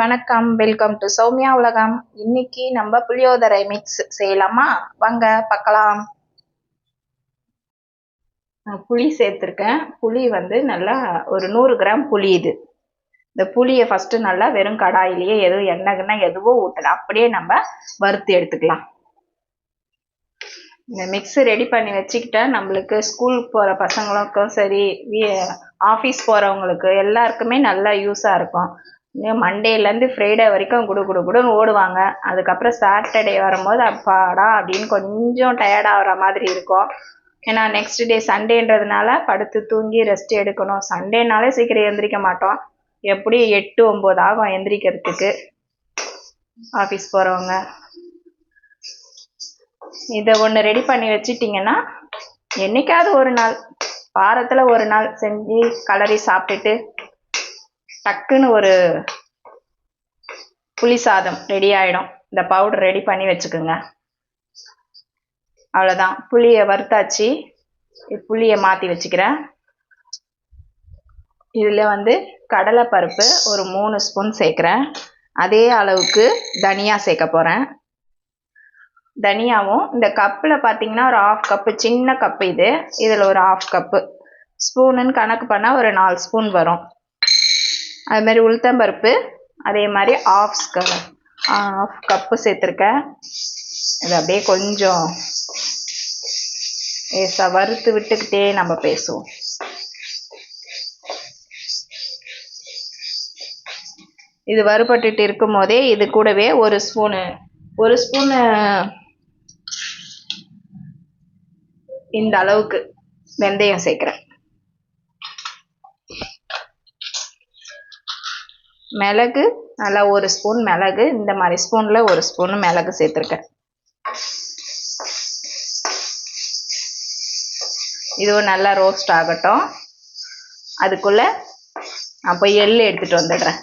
வணக்கம் welcome to Soumya உலகம். இன்னைக்கு நம்ம புளியோதரை மிக்ஸ் செய்யலாமா? வாங்க பார்க்கலாம். புளி சேர்த்துருக்கேன். புளி வந்து நல்லா ஒரு நூறு கிராம் புளி இது. இந்த புளியை ஃபஸ்ட்டு நல்லா வெறும் கடாயிலேயே எதுவும் எண்ணெய் கிண்ணெய் எதுவும் ஊற்றல அப்படியே நம்ம வறுத்து எடுத்துக்கலாம். இந்த மிக்ஸ் ரெடி பண்ணி வச்சுக்கிட்டா நம்மளுக்கு ஸ்கூல் போகிற பசங்களுக்கும் சரி ஆஃபீஸ் போகிறவங்களுக்கு எல்லாருக்குமே நல்லா யூஸாக இருக்கும். மண்டேலேருந்து ஃப்ரைடே வரைக்கும் குடு குடு குடுன்னு ஓடுவாங்க. அதுக்கப்புறம் சாட்டர்டே வரும்போது அப்பாடா அப்படின்னு கொஞ்சம் டயர்டாகிற மாதிரி இருக்கும். ஏன்னா நெக்ஸ்ட் டே சண்டேன்றதுனால படுத்து தூங்கி ரெஸ்ட் எடுக்கணும். சண்டேனாலே சீக்கிரம் எந்திரிக்க மாட்டோம். எப்படி எட்டு ஒம்பது ஆகும் எந்திரிக்கிறதுக்கு. ஆஃபீஸ் போகிறவங்க இதை ஒன்று ரெடி பண்ணி வச்சிட்டிங்கன்னா என்னைக்காவது ஒரு நாள் வாரத்தில் ஒரு நாள் செஞ்சு கலரி சாப்பிட்டுட்டு டக்குன்னு ஒரு புளி சாதம் ரெடி ஆகிடும் இந்த பவுடர் ரெடி பண்ணி வச்சுக்கோங்க. அவ்வளோதான் புளியை வறுத்தாச்சு. புளியை மாற்றி வச்சுக்கிறேன். இதில் வந்து கடலைப்பருப்பு ஒரு மூணு ஸ்பூன் சேர்க்குறேன். அதே அளவுக்கு தனியா சேர்க்க போகிறேன் தனியாவும் இந்த கப்பில் பார்த்தீங்கன்னா ஒரு ஆஃப் கப்பு சின்ன கப்பு இது. இதில் ஒரு ஆஃப் கப்பு ஸ்பூனுன்னு கணக்கு பண்ணால் ஒரு நாலு ஸ்பூன் வரும். அது மாதிரி உளுத்தம்பருப்பு அதே மாதிரி ஆஃப் ஆஃப் கப்பு சேர்த்துருக்கேன் இது அப்படியே கொஞ்சம் லேசாக வறுத்து விட்டுக்கிட்டே நம்ம பேசுவோம். இது வறுபட்டுட்டு இருக்கும் போதே இது கூடவே ஒரு ஸ்பூனு ஒரு ஸ்பூனு இந்த அளவுக்கு வெந்தயம் சேர்க்குறேன் மிளகு நல்லா ஒரு ஸ்பூன் மிளகு இந்த மாதிரி ஸ்பூனில் ஒரு ஸ்பூன் மிளகு சேர்த்துருக்கேன். இதுவும் நல்லா ரோஸ்ட் ஆகட்டும். அதுக்குள்ளே அப்போ எள் எடுத்துகிட்டு வந்துடுறேன்.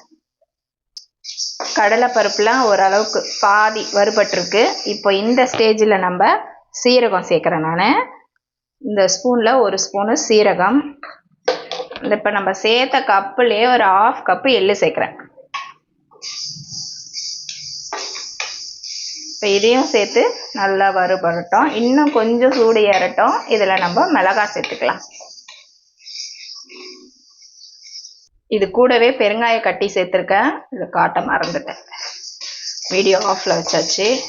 கடலைப்பருப்புலாம் ஓரளவுக்கு பாதி வறுபட்டுருக்கு. இப்போ இந்த ஸ்டேஜில் நம்ம சீரகம் சேர்க்குறேன் நான். இந்த ஸ்பூனில் ஒரு ஸ்பூனு சீரகம் இப்போ நம்ம சேர்த்த கப்புலேயே ஒரு ஆஃப் கப்பு எள்ளு சேர்க்குறேன். இப்போ இதையும் சேர்த்து நல்லா வறுபடட்டும். இன்னும் கொஞ்சம் சூடு ஏறட்டும். இதில் நம்ம மிளகாய் சேர்த்துக்கலாம். இது கூடவே பெருங்காய கட்டி சேர்த்துருக்கேன். இது காட்ட மறந்துட்டேன். வீடியோ ஆஃபில் வச்சாச்சு.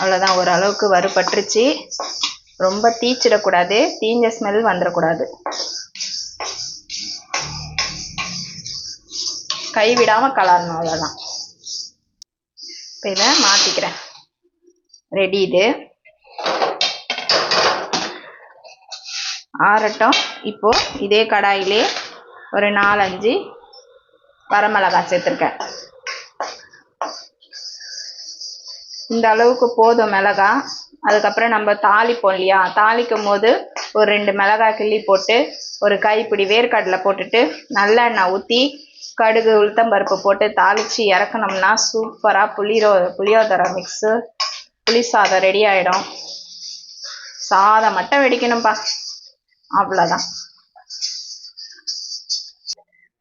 அவ்வளோதான் ஓரளவுக்கு வறுபட்டுருச்சு. ரொம்ப தீச்சிடக்கூடாது. தீஞ்ச ஸ்மெல் வந்துடக்கூடாது. கைவிடாமல் கலரணும் அவ்வளோதான் இப்போ இதை மாற்றிக்கிறேன் ரெடி இது. ஆறட்டும். இப்போது இதே கடாயிலே ஒரு நாலஞ்சு வரமிளகாய் சேர்த்துருக்கேன். இந்த அளவுக்கு போதும் மிளகா. அதுக்கப்புறம் நம்ம தாளிப்போம் இல்லையா? தாளிக்கும் போது ஒரு ரெண்டு மிளகாய் கிள்ளி போட்டு ஒரு கைப்பிடி வேர்க்கடலை போட்டுட்டு நல்லெண்ணெய் ஊற்றி கடுகு உளுத்தம்பருப்பு போட்டு தாளித்து இறக்கணும்னா சூப்பராக புளிரோ புளியோதரை மிக்ஸு புளி சாதம் ரெடி ஆகிடும் சாதம் மட்டும் வெடிக்கணும்ப்பா அவ்வளோதான்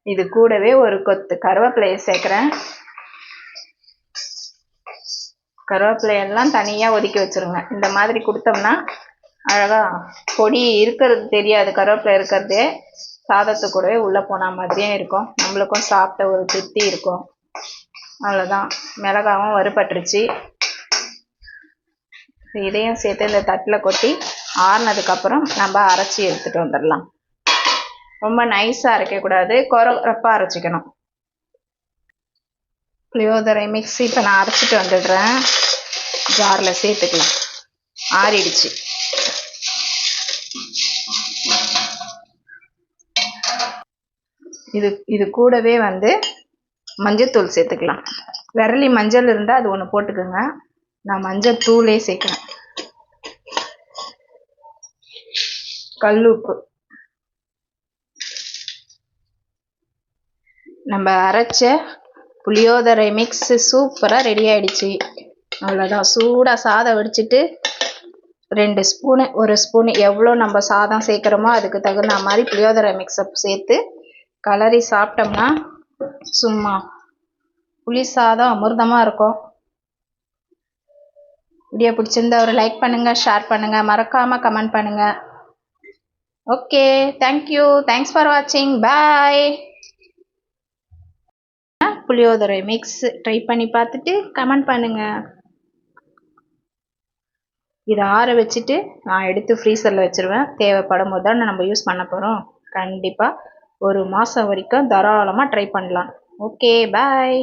இது கூடவே ஒரு கொத்து கருவேப்பிலையை சேர்க்குறேன். கருவேப்பிலையெல்லாம் தனியாக ஒதுக்கி வச்சுருங்க. இந்த மாதிரி கொடுத்தோம்னா அழகாக பொடி இருக்கிறது தெரியாது கருவேப்பிலை இருக்கிறதே. சாதத்து கூடவே உள்ளே போன மாதிரியே இருக்கும். நம்மளுக்கும் சாப்பிட்ட ஒரு திருப்தி இருக்கும். அவ்வளோதான் மிளகாவும் வறுபட்டுருச்சு. இதையும் சேர்த்து இந்த தட்டில் கொட்டி ஆறுனதுக்கப்புறம் நம்ம அரைச்சி எடுத்துகிட்டு வந்துடலாம். ரொம்ப நைஸாக அரைக்கக்கூடாது குறப்பாக அரைச்சிக்கணும். புளியோதரை மிக்ஸி இப்போ நான் அரைச்சிட்டு வந்துடுறேன். ஜாரில் சேர்த்துக்கலாம். ஆறிடுச்சு. இது இது கூடவே வந்து மஞ்சத்தூள் சேர்த்துக்கலாம். விரலி மஞ்சள் இருந்தால் அது ஒன்று போட்டுக்கோங்க. நான் மஞ்சள் தூளே சேர்க்குறேன். கல் உப்பு. நம்ம அரைச்ச புளியோதரை மிக்ஸு சூப்பராக ரெடி ஆகிடுச்சு அவ்வளோதான் சூடாக சாதம் வடிச்சிட்டு ரெண்டு ஸ்பூனு ஒரு ஸ்பூனு எவ்வளோ நம்ம சாதம் சேர்க்குறோமோ அதுக்கு தகுந்த மாதிரி புளியோதரை மிக்ஸை சேர்த்து கலரி சாப்பிட்டோம்னா சும்மா. புளி சாதம் அமிர்தமாக இருக்கும். வீடியோ பிடிச்சிருந்தா ஒரு லைக் பண்ணுங்கள் ஷேர் பண்ணுங்கள் மறக்காமல் கமெண்ட் பண்ணுங்கள் ஓகே தேங்க்யூ தேங்க்ஸ் ஃபார் வாட்சிங் பாய் புளியோதரை மிக்ஸ் ட்ரை பண்ணி பார்த்துட்டு கமெண்ட் பண்ணுங்கள் இதை ஆற வச்சுட்டு நான் எடுத்து ஃப்ரீசரில் வச்சுருவேன். தேவைப்படும் போது தான் நம்ம யூஸ் பண்ண போகிறோம் கண்டிப்பாக ஒரு மாதம் வரைக்கும் தாராளமாக ட்ரை பண்ணலாம். Okay bye